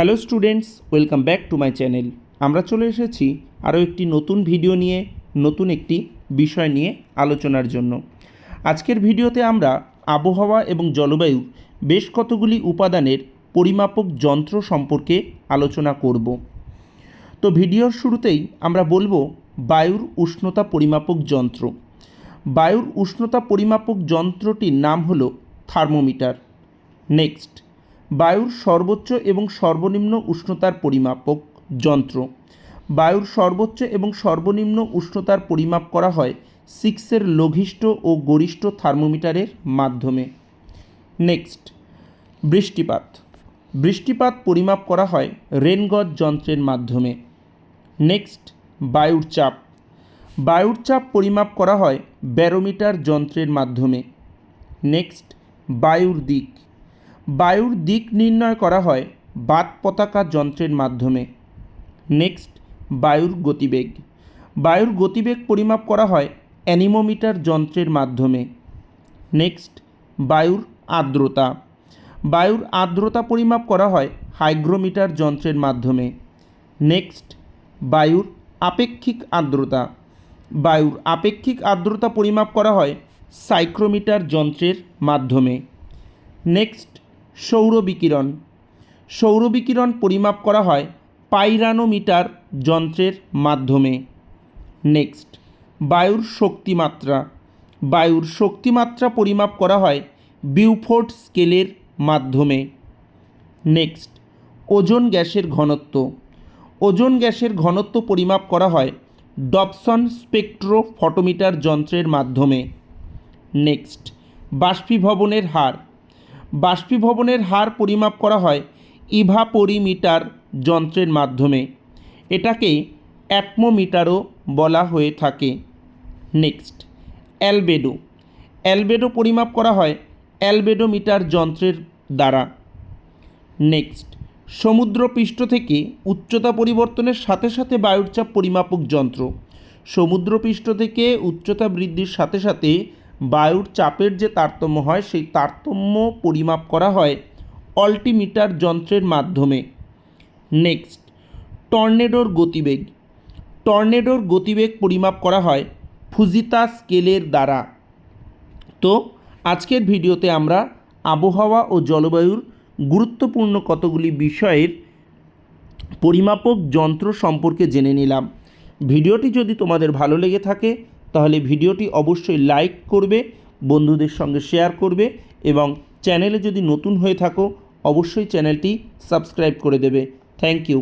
Hello students, welcome back to my channel. আমরা চলে এসেছি আরও একটি নতুন ভিডিও নিয়ে, নতুন একটি বিষয় নিয়ে আলোচনার জন্য। আজকের ভিডিওতে আমরা আবহাওয়া এবং জলবায়ুর বেশ কতগুলি উপাদানের পরিমাপক যন্ত্র সম্পর্কে আলোচনা করব। তো ভিডিওর শুরুতেই আমরা বলব বায়ুর উষ্ণতা পরিমাপক যন্ত্র। বায়ুর উষ্ণতা পরিমাপক যন্ত্রটির নাম হলো থার্মোমিটার। নেক্সট। বায়ুর সর্বোচ্চ এবং সর্বনিম্ন উষ্ণতার পরিমাপক যন্ত্র। বায়ুর সর্বোচ্চ এবং সর্বনিম্ন উষ্ণতার পরিমাপ করা হয় সিক্সের লঘিষ্ঠ ও গরিষ্ঠ থার্মোমিটারের মাধ্যমে। নেক্সট, বৃষ্টিপাত। বৃষ্টিপাত পরিমাপ করা হয় রেনগজ যন্ত্রের মাধ্যমে। নেক্সট, বায়ুর চাপ। বায়ুর চাপ পরিমাপ করা হয় ব্যারোমিটার যন্ত্রের মাধ্যমে। নেক্সট, বায়ুর দিক। বায়ুর দিক নির্ণয় করা হয় বাত পতাকা যন্ত্রের মাধ্যমে। নেক্সট, বায়ুর গতিবেগ। বায়ুর গতিবেগ পরিমাপ করা হয় অ্যানিমোমিটার যন্ত্রের মাধ্যমে। নেক্সট, বায়ুর আর্দ্রতা। বায়ুর আর্দ্রতা পরিমাপ করা হয় হাইগ্রোমিটার যন্ত্রের মাধ্যমে। নেক্সট, বায়ুর আপেক্ষিক আর্দ্রতা। বায়ুর আপেক্ষিক আর্দ্রতা পরিমাপ করা হয় সাইক্রোমিটার যন্ত্রের মাধ্যমে। নেক্সট সৌর বিকিরণ। সৌর বিকিরণ পরিমাপ করা হয় পাইরানোমিটার যন্ত্রের মাধ্যমে। নেক্সট, বায়ুর শক্তিমাত্রা। বায়ুর শক্তিমাত্রা পরিমাপ করা হয় বিউফোর্ড স্কেলের মাধ্যমে। নেক্সট, ওজোন গ্যাসের ঘনত্ব। ওজোন গ্যাসের ঘনত্ব পরিমাপ করা হয় ডপসন স্পেকট্রো ফটোমিটার যন্ত্রের মাধ্যমে। নেক্সট, বাষ্পীভবনের হার। বাষ্পীভবনের হার পরিমাপ করা হয় ইভাপরিমিটার যন্ত্রের মাধ্যমে। এটাকে অ্যাটমোমিটারও বলা হয়ে থাকে। Next, albedo. অ্যালবেডো পরিমাপ করা হয় অ্যালবেডোমিটার যন্ত্রের দ্বারা। নেক্সট, সমুদ্রপৃষ্ঠ থেকে উচ্চতা পরিবর্তনের সাথে সাথে বায়ুর চাপ পরিমাপক যন্ত্র। সমুদ্রপৃষ্ঠ থেকে উচ্চতা বৃদ্ধির সাথে সাথে বায়ুর চাপের যে তারতম্য হয়, সেই তারতম্য পরিমাপ করা হয় অল্টিমিটার যন্ত্রের মাধ্যমে। নেক্সট, টর্নেডোর গতিবেগ। টর্নেডোর গতিবেগ পরিমাপ করা হয় ফুজিতা স্কেলের দ্বারা। তো, আজকের ভিডিওতে আমরা আবহাওয়া ও জলবায়ুর গুরুত্বপূর্ণ কতগুলি বিষয়ের পরিমাপক যন্ত্র সম্পর্কে জেনে নিলাম। ভিডিওটি যদি তোমাদের ভালো লেগে থাকে তাহলে ভিডিওটি অবশ্যই লাইক করবে, বন্ধুদের সঙ্গে শেয়ার করবে এবং চ্যানেলে যদি নতুন হয়ে থাকো, অবশ্যই চ্যানেলটি সাবস্ক্রাইব করে দেবে। Thank you.